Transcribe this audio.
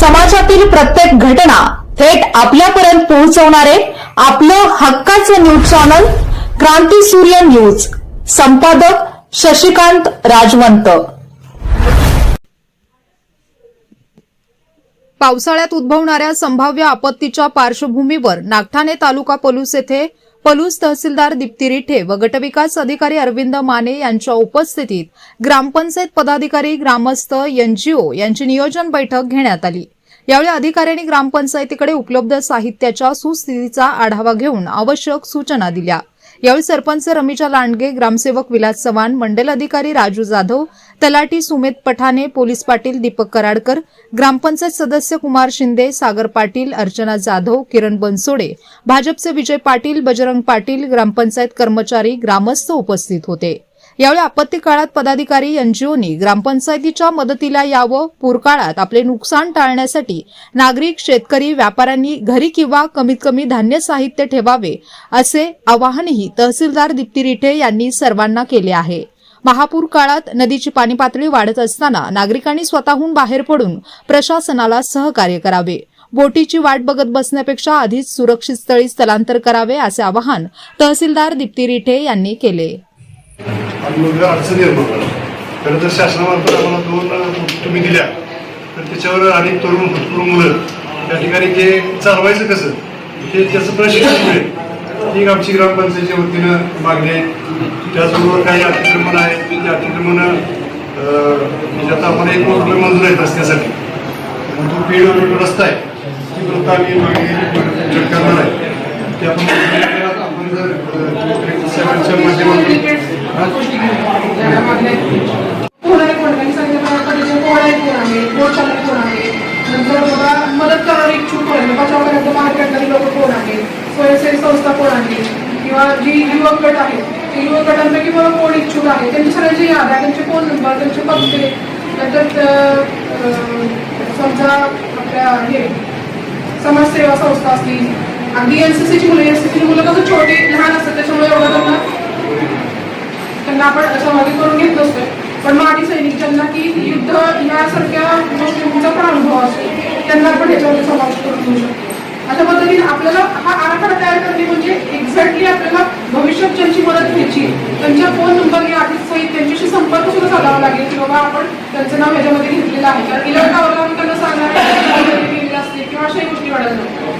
समाजातील प्रत्येक घटना थेट आपल्यापर्यंत पोहोचवणारे आपलं हक्काचं न्यूज चॅनल क्रांती सूर्य न्यूज. संपादक शशिकांत राजवंत. पावसाळ्यात उद्भवणाऱ्या संभाव्य आपत्तीच्या पार्श्वभूमीवर नागठाणे तालुका पलूस येथे पलूस तहसीलदार दीप्ती रिठे व गटविकास अधिकारी अरविंद माने यांच्या उपस्थितीत ग्रामपंचायत पदाधिकारी ग्रामस्थ एनजीओ यांची नियोजन बैठक घेण्यात आली. यावेळी अधिकाऱ्यांनी ग्रामपंचायतीकडे उपलब्ध साहित्याच्या सुस्थितीचा आढावा घेऊन आवश्यक सूचना दिल्या. यावेळी सरपंच रमीजा लांडगे ग्रामसेवक विलास चव्हाण मंडल अधिकारी राजू जाधव तलाटी सुमेध पठाणे पोलीस पाटील दीपक कराडकर ग्रामपंचायत सदस्य कुमार शिंदे सागर पाटील अर्चना जाधव किरण बनसोडे भाजपचे विजय पाटील बजरंग पाटील ग्रामपंचायत कर्मचारी ग्रामस्थ उपस्थित होते. यावेळी आपत्ती काळात पदाधिकारी एनजीओनी ग्रामपंचायतीच्या मदतीला यावं. पूरकाळात आपले नुकसान टाळण्यासाठी नागरिक शेतकरी व्यापाऱ्यांनी घरी किंवा कमीत कमी धान्य साहित्य ठेवावे असे आवाहनही तहसीलदार दीप्ती रिठे यांनी सर्वांना केले आहे. महापूर काळात नदीची पाणी पातळी वाढत असताना नागरिकांनी स्वतःहून बाहेर पडून प्रशासनाला सहकार्य करावे. बोटीची वाट बघत बसण्यापेक्षा आधीच सुरक्षित स्थळी स्थलांतर करावे असे आवाहन तहसीलदार दीप्ती रिठे यांनी केले. मुलगा अडचण निर्माण करा खरं तर शासनामार्फत आम्हाला दोन तुम्ही दिल्या. तर त्याच्यावर अनेक तरुण भरपूर मुलं त्या ठिकाणी ते चालवायचं कसं? ते त्याचं प्रशिक्षण मिळेल. ती एक आमची ग्रामपंचायतीच्या वतीनं मागणी आहे. त्याचबरोबर काही अतिक्रमण आहेत. ते अतिक्रमण म्हणजे आता आम्हाला एक कोटी रुपये मंजूर आहेत रस्त्यासाठी. मग तो पीड रस्ता आहे. ती प्रथा आम्ही मागणी करणार आहे ते आपण आपण जर अ, माध्यमातून. मदत करणारे इच्छुक कोण आहे. बचाव करण्याचं लोक कोण आहेत स्वयंसेवी संस्था कोण आहे? किंवा जी युवक गट आहेत ते युवक गटांपैकी बघा कोण इच्छुक आहे? त्यांची सगळ्यांची याद आहे. त्यांचे फोन नंबर त्यांचे पत्ते नंतर समजा आपल्या हे समाजसेवा संस्था असतील अगदी एन सी सीची मुलं एन सी सीची मुलं कसं छोटे लहान असतात त्याच्यामुळे एवढं त्यांना त्यांना आपण सहभागी करून घेत नसतोय. पण माजी सैनिक ज्यांना की युद्ध यासारख्या गोष्टींचा पण अनुभव असतो त्यांना पण याच्यामध्ये समावेश करून घेऊ शकतो. अशा पद्धतीने आपल्याला हा आराखडा तयार करणे म्हणजे एक्झॅक्टली आपल्याला भविष्यात ज्यांची मदत घ्यायची त्यांच्या फोन नंबर या आधीच सहित त्यांच्याशी संपर्क सुद्धा साधावा लागेल की बाबा आपण त्यांचं नाव ह्याच्यामध्ये घेतलेलं आहे. कारण इलेक्ट आवरला आम्ही त्यांना सांगणार असते किंवा अशाही गोष्टी वाढत